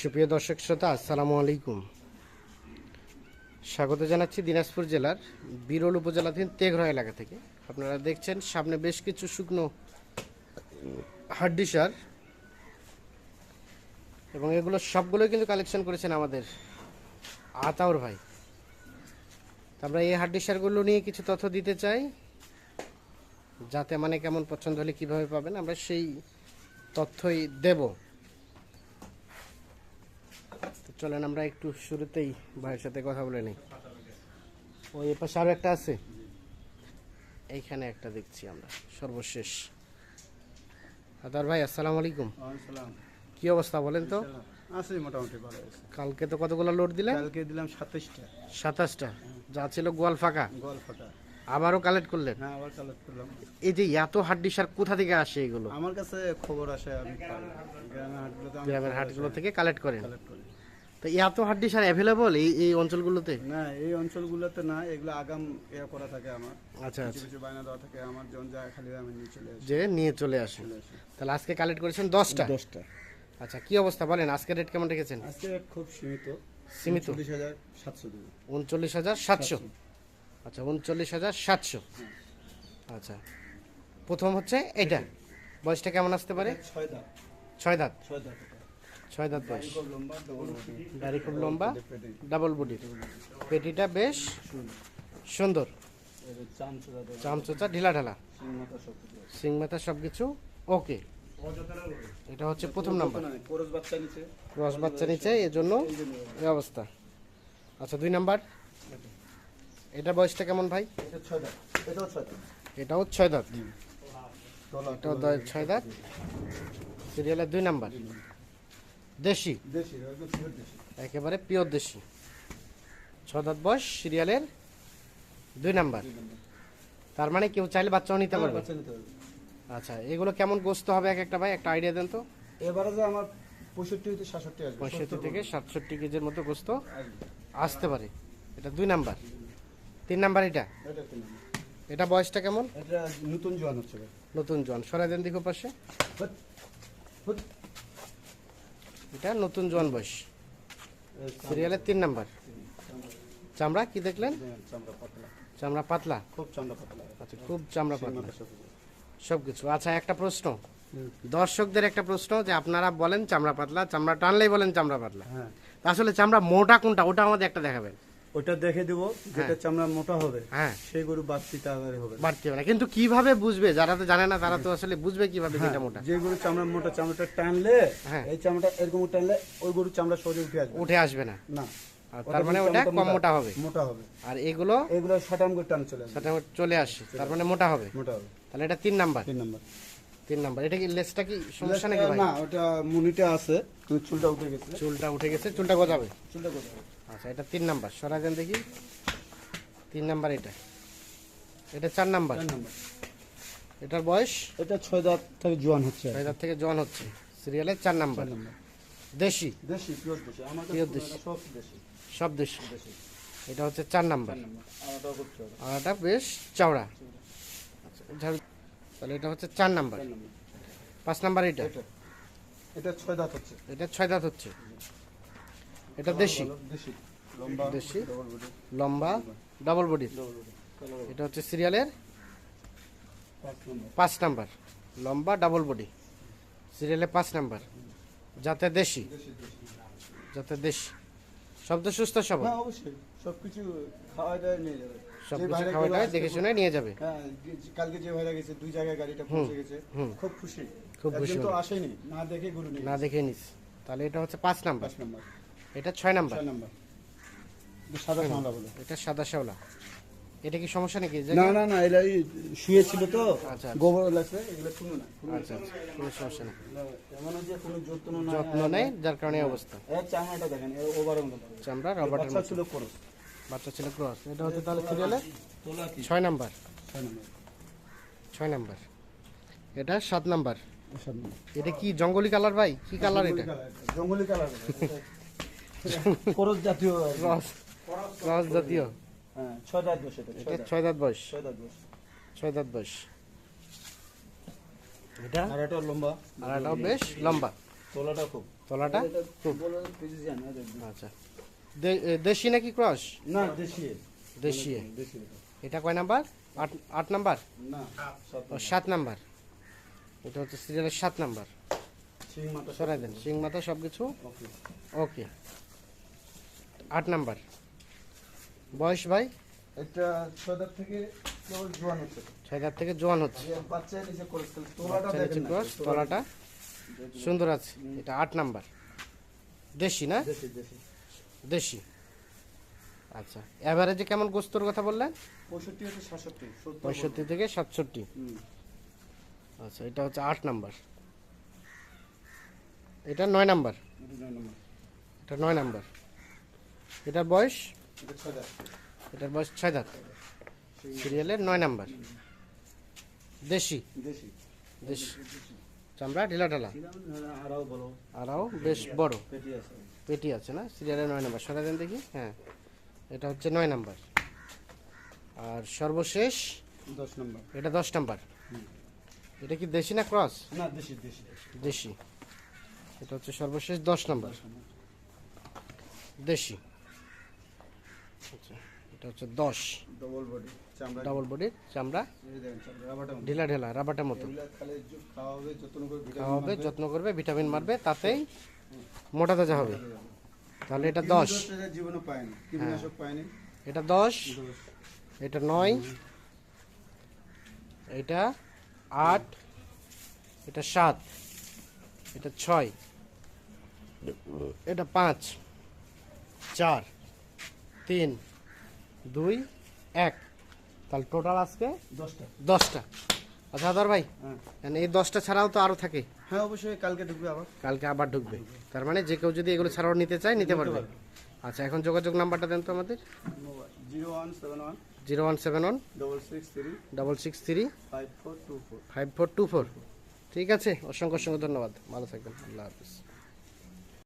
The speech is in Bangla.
সুপ্রিয় দর্শক শ্রোতা, আসসালামু আলাইকুম। স্বাগত জানাচ্ছি দিনাজপুর জেলার বিরল উপজেলাধীন তেঘরা এলাকা থেকে। আপনারা দেখছেন সামনে বেশ কিছু শুকনো হাড্ডি সার এবং এগুলো সবগুলোই কিন্তু কালেকশন করেছেন আমাদের আতাউর ভাই। আমরা এই হাড্ডি সারগুলো নিয়ে কিছু তথ্য দিতে চাই, যাতে মানে কেমন পছন্দ হলে কীভাবে পাবেন, আমরা সেই তথ্যই দেবো। চলেন আমরা একটু শুরুতেই ভাইয়ের সাথে কথা বলে নিই। ওই পাশে আরও একটা আছে? এইখানে একটা দেখছি আমরা সর্বশেষ। আদার ভাই আসসালামু আলাইকুম। কি অবস্থা বলেন তো? আছে মোটামুটি ভালো কালকে তো কতগুলো লোড দিলেন? কালকে দিলাম সাতাইশটা সাতাশটা? যা ছিল গোয়াল ফাঁকা? গল্পটা আবারও কালেক্ট করলেন? হ্যাঁ আবার কালেক্ট করলাম। এই যে এত হাড্ডি সার কোথা থেকে আসে এগুলো? আমার কাছে খবর আসে আমি গ্রামের হাটগুলো থেকে কালেক্ট করেন। কালেক্ট তো এত হাড্ডি সার অ্যাভেলেবল এই এই অঞ্চলগুলোতে? না এই অঞ্চলগুলোতে না এগুলো আগাম এ করা থাকে আমার। আচ্ছা আচ্ছা। কিছু বায়না দেওয়া থাকে আমার যখন যায় খালি আমি নিয়ে চলে আসি। যে নিয়ে চলে আসে। তাহলে আজকে কালেক্ট করেছেন দশটা? দশটা। আচ্ছা কি অবস্থা বলেন? আজকে রেট কেমন রেখেছেন? আজকে খুব সীমিত। সীমিত? হাজার সাতশো উনচল্লিশ হাজার সাতশো? আচ্ছা উনচল্লিশ হাজার সাতশো। আচ্ছা প্রথম হচ্ছে এটা। বয়সটা কেমন আসতে পারে? ছয় দাঁত। ছয় দাঁত। ছয় দাঁত ছয় দাঁত বয়স দাড়ি খুব লম্বা ডাবল বডির পেটিটা বেশ সুন্দর। চামচোচা, ঢিলা ঢালা। সিংমাতা সব কিছু ওকে এটা হচ্ছে প্রথম নাম্বার। রস বাচ্চা নিচে, এজন্য এই অবস্থা। আচ্ছা দুই নাম্বার। এটা বয়সটা কেমন ভাই? এটাও ছয় দাঁত। এটাও ছয় দাঁত। সিরিয়ালের দুই নাম্বার। দেশি? একেবারে পিওর দেশি। ছ দাঁত বয়স সিরিয়ালের দুই নাম্বার। তার মানে কেউ চাইলে বাচ্চাও নিতে পারবে। বাচ্চা নিতে পারবে। আচ্ছা এগুলো কেমন গোস্ত হবে এক একটা ভাই? একটা আইডিয়া দেন তো। এবারে যে আমার পঁয়ষট্টি হইতে সাতষট্টি আসবে পঁয়ষট্টি থেকে সাতষট্টি কেজির মতো গোস্ত আসতে পারে। এটা দুই নাম্বার। তিন নাম্বার এটা? এটা তিন নম্বর। এটা বয়সটা কেমন? এটা নতুন জোয়ান হচ্ছে নতুন জোয়ান। সরাই দেন দেখো পাশে। এটা নতুন জোয়ান বয়স। সিরিয়ালের তিন নাম্বার। চামড়া কি দেখলেন? চামড়া পাতলা। খুব চামড়া পাতলা। আচ্ছা খুব চামড়া পাতলা। সব কিছু। আচ্ছা একটা প্রশ্ন। দর্শকদের একটা প্রশ্ন যে আপনারা বলেন চামড়া পাতলা চামড়া টানলেই বলেন চামড়া পাতলা। হ্যাঁ। আসলে চামড়া মোটা কোনটা? ওটা আমাদের একটা দেখাবেন। ওটা দেখে দিব যেটা চামড়া মোটা হবে হ্যাঁ। সেই গরু বাড়তি তাড়াতাড়ি হবে। বাড়তি হবে না। কিন্তু কীভাবে বুঝবে? যারা তো জানে না তারা তো আসলে বুঝবে কীভাবে হ্যাঁ, যেটা মোটা। যে গরু চামড়া মোটা চামড়াটা টানলে হ্যাঁ। এই চামড়া এরকম টানলে ওই গরু চামড়া সহজে উঠে আসবে উঠে আসবে না। না। তার মানে ওটা কম মোটা হবে। মোটা হবে। আর এগুলো? এগুলো সাটাম করে টান চলে আসবে। চলে আসে। তার মানে মোটা হবে। মোটা হবে। তাহলে এটা তিন নাম্বার। তিন নম্বর। তিন নাম্বার। এটা কি লেসটা কি সমস্যা নাকি ভাই? না ওটা মুনিটা আছে চুলটা উঠে গেছে। চুলটা উঠে গেছে চুলটা গজাবে। চুলটা কোথায় আচ্ছা এটা তিন নাম্বার। সরা দেন দেখি। তিন নাম্বার এটা। এটা চার নাম্বার। এটার বয়স? এটা ছয় দাঁত থেকে জোয়ান হচ্ছে। ছয় দাঁত থেকে জোয়ান হচ্ছে। সিরিয়ালের চার নাম্বার। দেশি? দেশি পিওর দেশি। সব দেশি। সব দেশি। এটা হচ্ছে চার নাম্বার। এটা বেশ চওড়া। আচ্ছা তাহলে এটা হচ্ছে চার নাম্বার। পাঁচ নাম্বার এটা। এটা এটা ছয় দাঁত হচ্ছে। এটা ছয় দাঁত হচ্ছে। এটা দেশি? দেশি। লম্বা। ডবল বডি এটা হচ্ছে সিরিয়ালের পাঁচ নাম্বার। লম্বা ডাবল বডি সিরিয়ালে পাঁচ নাম্বার। যাতে দেশি। যাতে দেশি। শব্দ সুস্থ সবল। হ্যাঁ সবকিছু খাওয়া দাওয়া নিয়ে যাবে। সব কিছু খাওয়া দাওয়া দেখে শুনে নিয়ে যাবে। হ্যাঁ কালকে যে ভাইরা গেছে দুই জায়গায় গাড়িটা পৌঁছে গেছে হুম। খুব খুশি। খুব খুশি তো আসেনি না দেখে গরু না দেখে নিস। তাহলে এটা হচ্ছে পাঁচ নাম্বার। পাঁচ নম্বর। এটা ছয় নাম্বার। এটা সাদা কামলা বলে। এটা সাদা শ্যাওলা। এটা কি সমস্যা নাকি? না না না এটা তো। আচ্ছা। গোবর লাগছে এগুলো শুনো না আচ্ছা আচ্ছা কোনো সমস্যা নেই। এমন যে কোনো যত্ন না যত্ন নেই যার কারণে অবস্থা। এর চামড়াটা দেখেন ওভার চামড়া রবার্টের বাচ্চা মতো। ছিল করস। বাচ্চা ছিল ক্রস। এটা হচ্ছে তাহলে সিরিয়ালে তোলা কি ছয় নাম্বার। ছয় নম্বর। নাম্বার। এটা সাত নাম্বার। নম্বর। এটা কি জঙ্গলি কালার ভাই? কি কালার এটা? জঙ্গলি কালার। করস জাতীয় ক্রস ক্রস জাতীয়। হ্যাঁ ছয় দাঁত বসে এটা ছয় দাঁত বয়স। ছয় দাঁত বসে ছয় দাঁত বয়স। এটা? আর এটা লম্বা। আর এটাও বেশ লম্বা। তোলাটা খুব। তলাটা খুব। আচ্ছা। দেশি নাকি ক্রস? না দেশি। দেশি। এটা কয় নাম্বার? আট আট নাম্বার? না ও সাত নাম্বার। এটা হচ্ছে সিরিয়ালের সাত নাম্বার। সিং মাথা সরাই দেন সিং মাথা সব কিছু ওকে ওকে আট নাম্বার। বয়স ভাই? এটা ছদার থেকে জোয়ান হচ্ছে। ছয় দাঁত থেকে জোয়ান হচ্ছে। বাচ্চা নিচে করেছিল তোলাটা দেখেন না তলাটা। সুন্দর আছে। এটা আট নাম্বার। দেশি না? দেশি আচ্ছা অ্যাভারেজে কেমন গোস্তর কথা বললেন? পঁয়ষট্টি হচ্ছে সাতষট্টি পঁয়ষট্টি থেকে সাতষট্টি। আচ্ছা এটা হচ্ছে আট নাম্বার। এটা নয় নাম্বার। এটা নয় নম্বর। এটা এটার বয়স? এটা এটার বয়স ছয় দাঁত। সিরিয়ালের নয় নাম্বার। দেশি? দেশি। চামড়া ঢিলা ঢালা? আরও আরও বেশ বড়। পেটি আছে। না? সিরিয়ালের নয় নাম্বার। সরাই দেন দেখি। হ্যাঁ। এটা হচ্ছে নয় নাম্বার। আর সর্বশেষ? দশ নম্বর। এটা দশ নাম্বার। এটা কি দেশি না ক্রস? না দেশি দেশি দেশি। এটা হচ্ছে সর্বশেষ দশ নাম্বার। দেশি। আচ্ছা এটা হচ্ছে দশ। ডবল বডি চামড়া। ডাবল বডির চামড়া। ঢিলা ঢেলা রাবাটার মতো। খাওয়া হবে যত্ন করবে ভিটামিন মারবে তাতেই মোটা তাজা হবে। তাহলে এটা দশ। জীবনে পায়নি কীটনাশক পায়নি। এটা দশ এটা নয় এটা আট এটা সাত এটা ছয় এটা পাঁচ চার। তিন দুই এক। তাহলে টোটাল আজকে দশটা। দশটা। আচ্ছা আদার ভাই হ্যাঁ। এই দশটা ছাড়াও তো আরও থাকে। হ্যাঁ অবশ্যই কালকে ঢুকবে আবার। কালকে আবার ঢুকবে। তার মানে যে কেউ যদি এগুলো ছাড়াও নিতে চায় নিতে পারবে। আচ্ছা এখন যোগাযোগ নাম্বারটা দেন তো আমাদের। Zero one seven one zero one seven one double six three double six three five four two four. Five four two four. ঠিক আছে অসংখ্য অসংখ্য ধন্যবাদ। ভালো থাকবেন। আল্লাহ হাফিজ।